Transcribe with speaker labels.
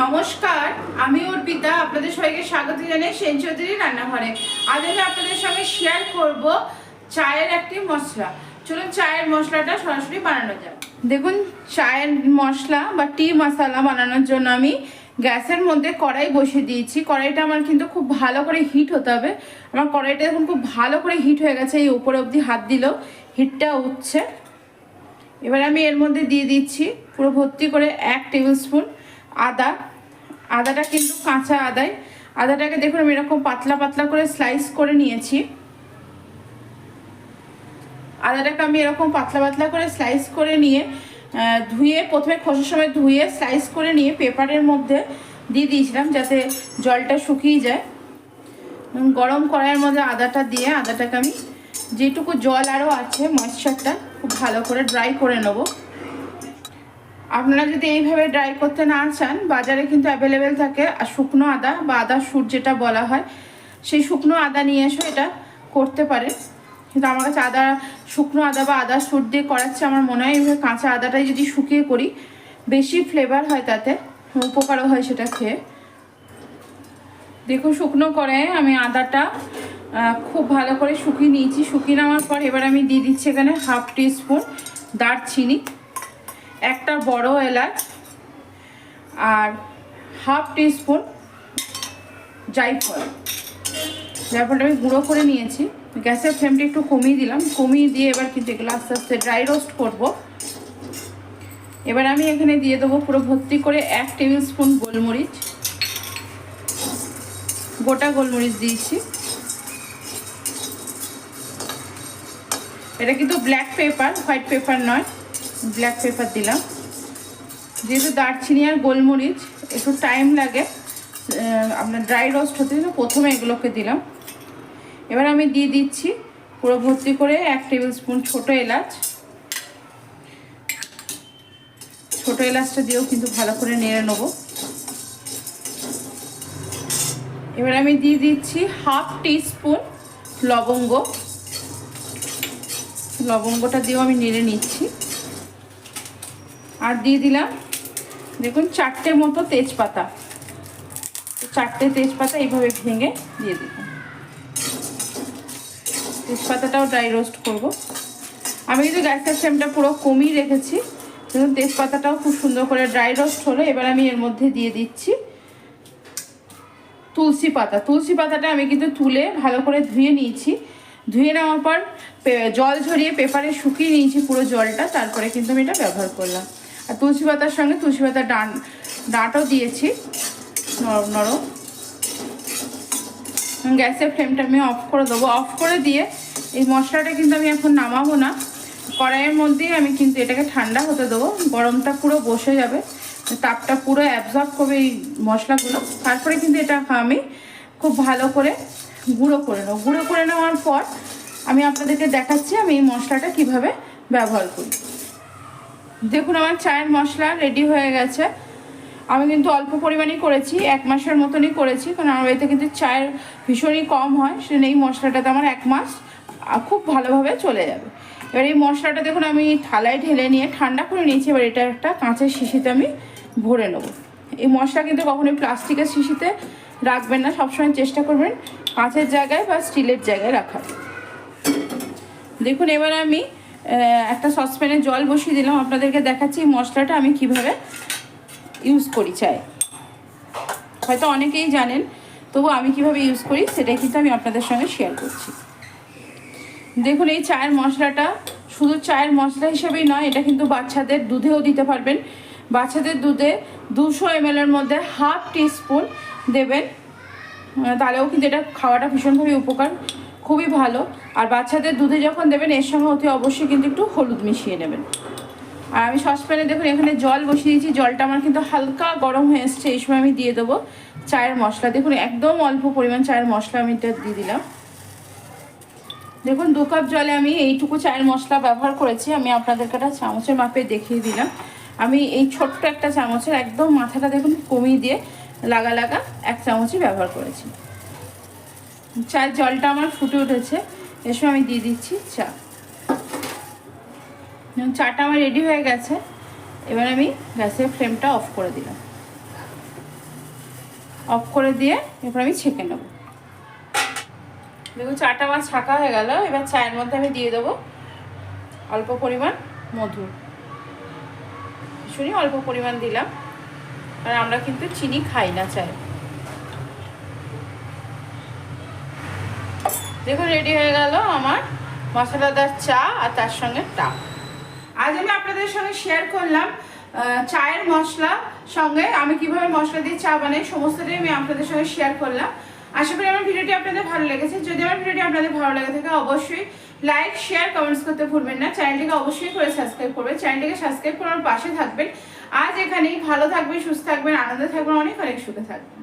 Speaker 1: নমস্কার, আমি অর্পিতা, আপনাদের সবাইকে স্বাগত জানাই সেন চৌধুরী রান্নাঘরে। আজ আমি আপনাদের সঙ্গে শেয়ার করব চায়ের একটি মশলা। চলুন চায়ের মশলাটা সরাসরি বানানো যাক। দেখুন, চায়ের মশলা বা টি মশলা বানানোর জন্য আমি গ্যাসের মধ্যে কড়াই বসিয়ে দিয়েছি। কড়াইটা আমার কিন্তু খুব ভালো করে হিট হতে হবে। আমার কড়াইটা দেখুন খুব ভালো করে হিট হয়ে গেছে, এই উপরে অবধি হাত দিলেও হিটটা উঠছে। এবার আমি এর মধ্যে দিয়ে দিচ্ছি, পুরো ভর্তি করে এক টেবিল স্পুন আদা। আদাটা কিন্তু কাঁচা আদায়। আদাটাকে দেখুন, আমি এরকম পাতলা পাতলা করে স্লাইস করে নিয়েছি। আদাটাকে আমি এরকম পাতলা পাতলা করে স্লাইস করে নিয়ে ধুয়ে প্রথমে খোসার সময় ধুয়ে স্লাইস করে নিয়ে পেপারের মধ্যে দিয়ে দিয়েছিলাম যাতে জলটা শুকিয়ে যায়। গরম কড়াইয়ের মধ্যে আদাটা দিয়ে আদাটাকে আমি যেটুকু জল আরও আছে ময়েশ্চারটা খুব ভালো করে ড্রাই করে নেব। আপনারা যদি এইভাবে ড্রাই করতে না চান, বাজারে কিন্তু অ্যাভেলেবেল থাকে আর শুকনো আদা বা আদা সুর যেটা বলা হয়, সেই শুকনো আদা নিয়ে এসে এটা করতে পারে। কিন্তু আমার কাছে আদা, শুকনো আদা বা আদা সুর দিয়ে করাচ্ছে আমার মনে হয়, এইভাবে কাঁচা আদাটাই যদি শুকিয়ে করি, বেশি ফ্লেভার হয় তাতে উপকারও হয় সেটা খেয়ে। দেখুন, শুকনো করে আমি আদাটা খুব ভালো করে শুকিয়ে নিয়েছি। শুকিয়ে নেওয়ার পর এবার আমি দিয়ে দিচ্ছি এখানে হাফ টি স্পুন দারচিনি। একটা বড় এলাচ আর হাফ টি স্পুন জাইফল জাইফলটা আমি গুঁড়ো করে নিয়েছি। গ্যাসের ফ্লেমটা একটু কমিয়ে দিলাম। কমিয়ে দিয়ে এবার কিন্তু এগুলো আস্তে আস্তে ড্রাই রোস্ট করব। এবার আমি এখানে দিয়ে দেবো পুরো ভর্তি করে এক টেবিল স্পুন গোলমরিচ। গোটা গোলমরিচ দিয়েছি। এটা কিন্তু ব্ল্যাক পেপার, হোয়াইট পেপার নয়। ব্ল্যাক পেপার দিলাম। যেহেতু দারচিনি আর গোলমরিচ, একটু টাইম লাগে আপনার ড্রাই রোস্ট হতে তো প্রথমে এগুলোকে দিলাম। এবার আমি দিয়ে দিচ্ছি পুরো ভর্তি করে এক টেবিল স্পুন ছোটো এলাচ। ছোটো এলাচটা দিয়েও কিন্তু ভালো করে নেড়ে নেব। এবার আমি দিয়ে দিচ্ছি হাফ স্পুন লবঙ্গ। লবঙ্গটা দিয়েও আমি নেড়ে নিচ্ছি। আর দিয়ে দিলাম, দেখুন, চারটে মতো তেজপাতা। চারটে তেজপাতা এইভাবে ভেঙে দিয়ে দিলাম। তেজপাতাটাও ড্রাই রোস্ট করব। আমি কিন্তু গ্যাসের ফ্লেমটা পুরো কমিয়ে রেখেছি দেখুন তেজপাতাটাও খুব সুন্দর করে ড্রাই রোস্ট হলো। এবার আমি এর মধ্যে দিয়ে দিচ্ছি তুলসী পাতা। তুলসী পাতাটা আমি কিন্তু তুলে ভালো করে ধুয়ে নিয়েছি। ধুয়ে নেওয়ার পর জল ঝরিয়ে পেপারে শুকিয়ে নিয়েছি পুরো জলটা, তারপরে কিন্তু আমি এটা ব্যবহার করলাম। আর তুলসী পাতার সঙ্গে তুলসী পাতার ডান, ডাঁটাও দিয়েছি। নরম নরম। গ্যাসের ফ্লেমটা আমি অফ করে দেবো। অফ করে দিয়ে এই মশলাটা কিন্তু আমি এখন নামাবো না। কড়াইয়ের মধ্যেই আমি কিন্তু এটাকে ঠান্ডা হতে দেবো। গরমটা পুরো বসে যাবে। তাপটা পুরো অ্যাবজর্ব করবে এই মশলাগুলো। তারপরে কিন্তু এটা আমি খুব ভালো করে গুঁড়ো করে নেব। গুঁড়ো করে নেওয়ার পর আমি আপনাদেরকে দেখাচ্ছি আমি এই মশলাটা কীভাবে ব্যবহার করি। দেখুন, আমার চায়ের মশলা রেডি হয়ে গেছে। আমি কিন্তু অল্প পরিমাণেই করেছি, এক মাসের মতনই করেছি, কারণ আমার বাড়িতে কিন্তু চায়ের ভীষণই কম হয়, সেজন্য এই মশলাটাতে আমার এক মাস খুব ভালোভাবে চলে যাবে। এবার এই মশলাটা দেখুন, আমি থালায় ঢেলে নিয়ে ঠান্ডা করে নিয়েছি, এবার এটা একটা কাঁচের শিশিতে আমি ভরে নেব। এই মশলা কিন্তু কখনোই প্লাস্টিকের শিশিতে রাখবেন না, সবসময় চেষ্টা করবেন কাঁচের জায়গায় বা স্টিলের জায়গায় রাখার। দেখুন, এবার আমি একটা সসপ্যানে জল বসিয়ে দিলাম। আপনাদেরকে দেখাচ্ছি মশলাটা আমি কীভাবে ইউজ করি, চাই। হয়তো অনেকেই জানেন, তবু আমি কীভাবে ইউজ করি সেটাই কিন্তু আমি আপনাদের সঙ্গে শেয়ার করছি। দেখুন, এই চায়ের মশলাটা শুধু চায়ের মশলা হিসেবেই নয়, এটা কিন্তু বাচ্চাদের দুধেও দিতে পারবেন। বাচ্চাদের দুধে দুশো এমএলের মধ্যে হাফ টিস্পুন দেবেন। তাহলেও কিন্তু এটা খাওয়াটা ভীষণভাবে উপকার। খুবই ভালো। আর বাচ্চাদের দুধে যখন দেবেন, এর সঙ্গে অতি অবশ্যই কিন্তু একটু হলুদ মিশিয়ে নেবেন। আর আমি সসপ্যানে দেখুন, এখানে জল বসিয়ে দিয়েছি। জলটা আমার কিন্তু হালকা গরম হয়ে এসছে, এই সময় আমি দিয়ে দেবো চায়ের মশলা। দেখুন, একদম অল্প পরিমাণ চায়ের মশলা আমি এটা দিয়ে দিলাম। দেখুন, দু কাপ জলে আমি এইটুকু চায়ের মশলা ব্যবহার করেছি। আমি আপনাদেরকে একটা চামচের মাপে দেখিয়ে দিলাম। আমি এই ছোট্ট একটা চামচের একদম মাথাটা দেখুন, কমিয়ে দিয়ে লাগা লাগা এক চামচই ব্যবহার করেছি। চায়ের জলটা আমার ফুটে উঠেছে। সময় আমি দিয়ে দিচ্ছি চা। চাটা আমার রেডি হয়ে গেছে। এবার আমি গ্যাসের ফ্লেমটা অফ করে দিলাম। অফ করে দিয়ে এরপর আমি ছেঁকে নেব। দেখুন, চাটা আমার ছাকা হয়ে গেল। এবার চায়ের মধ্যে আমি দিয়ে দেবো অল্প পরিমাণ মধু। শুনি, অল্প পরিমাণ দিলাম। আর আমরা কিন্তু চিনি খাই না চায়। দেখুন রেডি হয়ে গেল আমার মশলাদার চা আর তার সঙ্গে টাক আজ আমি আপনাদের সঙ্গে শেয়ার করলাম চায়ের মশলা সঙ্গে আমি কীভাবে মশলা দিয়ে চা বানাই, সমস্তটাই আমি আপনাদের সঙ্গে শেয়ার করলাম। আশা করি আমার ভিডিওটি আপনাদের ভালো লেগেছে। যদি আমার ভিডিওটি আপনাদের ভালো লেগে থাকে, অবশ্যই লাইক শেয়ার কমেন্টস করতে ভুলবেন না। চ্যানেলটিকে অবশ্যই করে সাবস্ক্রাইব করবেন। চ্যানেলটিকে সাবস্ক্রাইব করার পাশে থাকবেন। আজ এখানেই ভালো থাকবেন, সুস্থ থাকবেন, আনন্দে থাকবেন, অনেক অনেক সুখে থাকবেন।